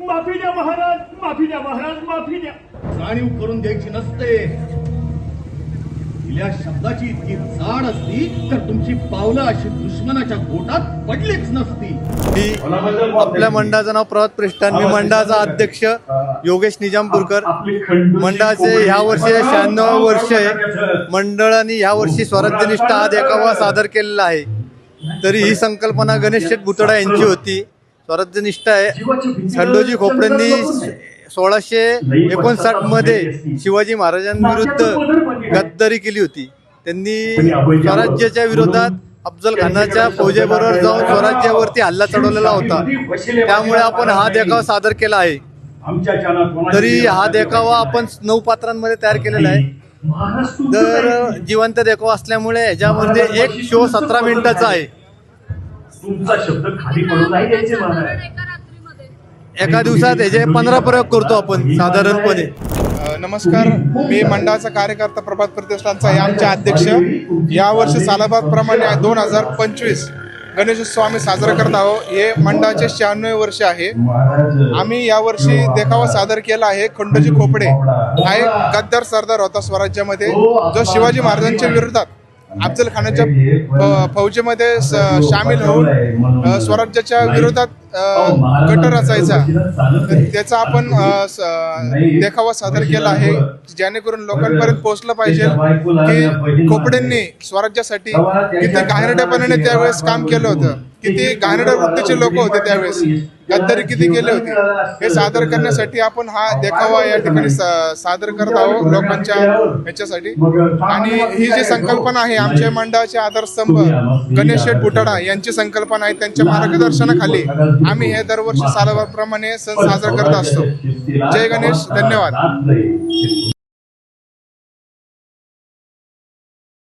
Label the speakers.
Speaker 1: माफी द्या महाराज माफी द्या महाराज माफी द्या.
Speaker 2: जाणीव करून द्यायची नसते. दिल्या शब्दाची इतकी जाड असती तर तुमची पावलं अशी दुश्मनाच्या गोटात पडलीच नसती.
Speaker 3: मी आपल्या मंडळाचं नाव प्रभात प्रेष्ठान मी मंडळाचा अध्यक्ष योगेश निजामपूरकर. मंडळाचे ह्या वर्षी शहाण्णव वर्ष आहे. मंडळाने ह्या वर्षी स्वराज्यनिष्ठा हा देखावा सादर केलेला आहे. तरी ही संकल्पना गणेश शेठ बुतडा यांची होती. स्वराज्यनिष्ठा आहे. खंडोजी खोपडेंनी सोळाशे एकोणसाठमध्ये शिवाजी महाराजांविरुद्ध गद्दारी केली होती. त्यांनी स्वराज्याच्या विरोधात अफजल खानाच्या फौजेबरोबर जाऊन स्वराज्यावरती हल्ला चढवलेला होता. त्यामुळे आपण हा देखावा सादर केला आहे. तरी हा देखावा आपण नऊ पात्रांमध्ये तयार केलेला आहे. तर जिवंत देखावा असल्यामुळे ह्याच्यामध्ये एक शो सतरा मिनिटाचा आहे.
Speaker 1: तुमचा शब्द खाली पडू नाही द्यायचे महाराज.
Speaker 4: एका
Speaker 3: दिवसात ह्याचे पंधरा प्रयोग करतो आपण साधारणपणे.
Speaker 5: नमस्कार. मी मंडळाचा कार्यकर्ता प्रभात प्रतिष्ठानचा आमचे अध्यक्ष. यावर्षी सालाबादप्रमाणे दोन हजार पंचवीस गणेशोत्सव आम्ही साजरा करत आहोत. हे मंडळाचे शहाण्णव वर्ष आहे. आम्ही यावर्षी देखावा सादर केला आहे. खंडोजी खोपडे हा एक गद्दार सरदार होता स्वराज्यामध्ये जो शिवाजी महाराजांच्या विरोधात अफजल खानाच्या फौजेमध्ये सामील होऊन स्वराज्याच्या विरोधात गट रचायचा. तर त्याचा आपण देखावा सादर केला आहे जेणेकरून लोकांपर्यंत पोहोचलं पाहिजे की खोपडेंनी स्वराज्यासाठी किती घाणेरड्यापणाने त्यावेळेस काम केलं होतं. किती घाणेरड्या वृत्तीचे लोक होते त्यावेळेस. गद्दारी किती केले होते. हे सादर करण्यासाठी आपण हा देखावा या ठिकाणी सादर करत आहोत लोकांच्या ह्याच्यासाठी. आणि ही जी संकल्पना आहे आमच्या मंडळाचे आधारस्तंभ गणेश शेठ बुटाडा यांची संकल्पना आहे त्यांच्या मार्गदर्शनाखाली आम्ही हे दरवर्षी सालाप्रमाणे सण साजरा करत असतो. जय गणेश धन्यवाद.